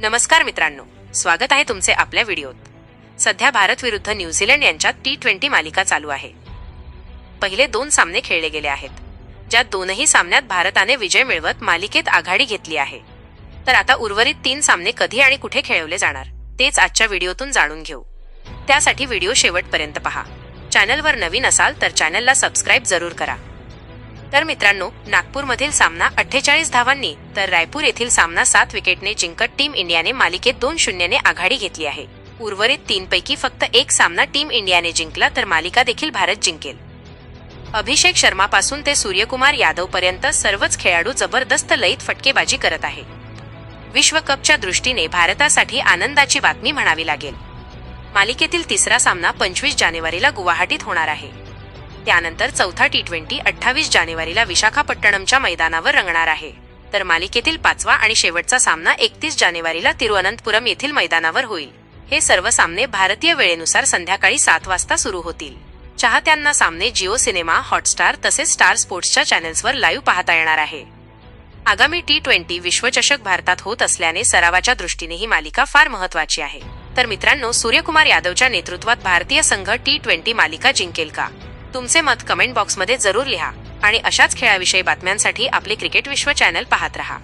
नमस्कार मित्रांनो स्वागत आहे तुमचे आपल्या व्हिडिओत. सध्या भारत विरुद्ध न्यूझीलंड यांच्यात टी ट्वेंटी मालिका चालू आहे. पहिले दोन सामने खेळले गेले आहेत. ज्यात दोनही सामन्यात भारताने विजय मिळवत मालिकेत आघाडी घेतली आहे. तर आता उर्वरित तीन सामने कधी आणि कुठे खेळवले जाणार तेच आजच्या व्हिडिओतून जाणून घेऊ. त्यासाठी व्हिडिओ शेवटपर्यंत पहा. चॅनलवर नवीन असाल तर चॅनलला सबस्क्राईब जरूर करा. तर मित्रांनो नागपूरमधील सामना अठ्ठेचाळीस धावांनी तर रायपूर येथील सामना सात विकेटने जिंकत टीम इंडियाने मालिकेत दोन शून्यने आघाडी घेतली आहे. उर्वरित तीनपैकी फक्त एक सामना टीम इंडियाने जिंकला तर मालिका देखील भारत जिंकेल. अभिषेक शर्मापासून ते सूर्यकुमार यादव पर्यंत सर्वच खेळाडू जबरदस्त लयीत फटकेबाजी करत आहे. विश्वकपच्या दृष्टीने भारतासाठी आनंदाची बातमी म्हणावी लागेल. मालिकेतील तिसरा सामना पंचवीस जानेवारीला गुवाहाटीत होणार आहे. त्यानंतर चौथा टी ट्वेंटी अठ्ठावीस जानेवारीला विशाखापट्टणमच्या मैदानावर रंगणार आहे. तर मालिकेतील पाचवा आणि शेवटचा सामना एकतीस जानेवारीला तिरुअनंतपुरम येथील मैदानावर होईल. हे सर्व सामने भारतीय वेळेनुसार संध्याकाळी सात वाजता सुरू होतील. चाहत्यांना सामने जिओ सिनेमा हॉटस्टार तसेच स्टार स्पोर्ट्सच्या चॅनेल्सवर लाईव्ह पाहता येणार आहे. आगामी टी ट्वेंटी विश्वचषक भारतात होत असल्याने सरावाच्या दृष्टीने ही मालिका फार महत्वाची आहे. तर मित्रांनो सूर्यकुमार यादवच्या नेतृत्वात भारतीय संघ टी ट्वेंटी मालिका जिंकेल का? तुमचे मत कमेंट बॉक्समध्ये जरूर लिहा. आणि अशाच खेळाविषयी बातम्यांसाठी आपले क्रिकेट विश्व चॅनल पाहत रहा.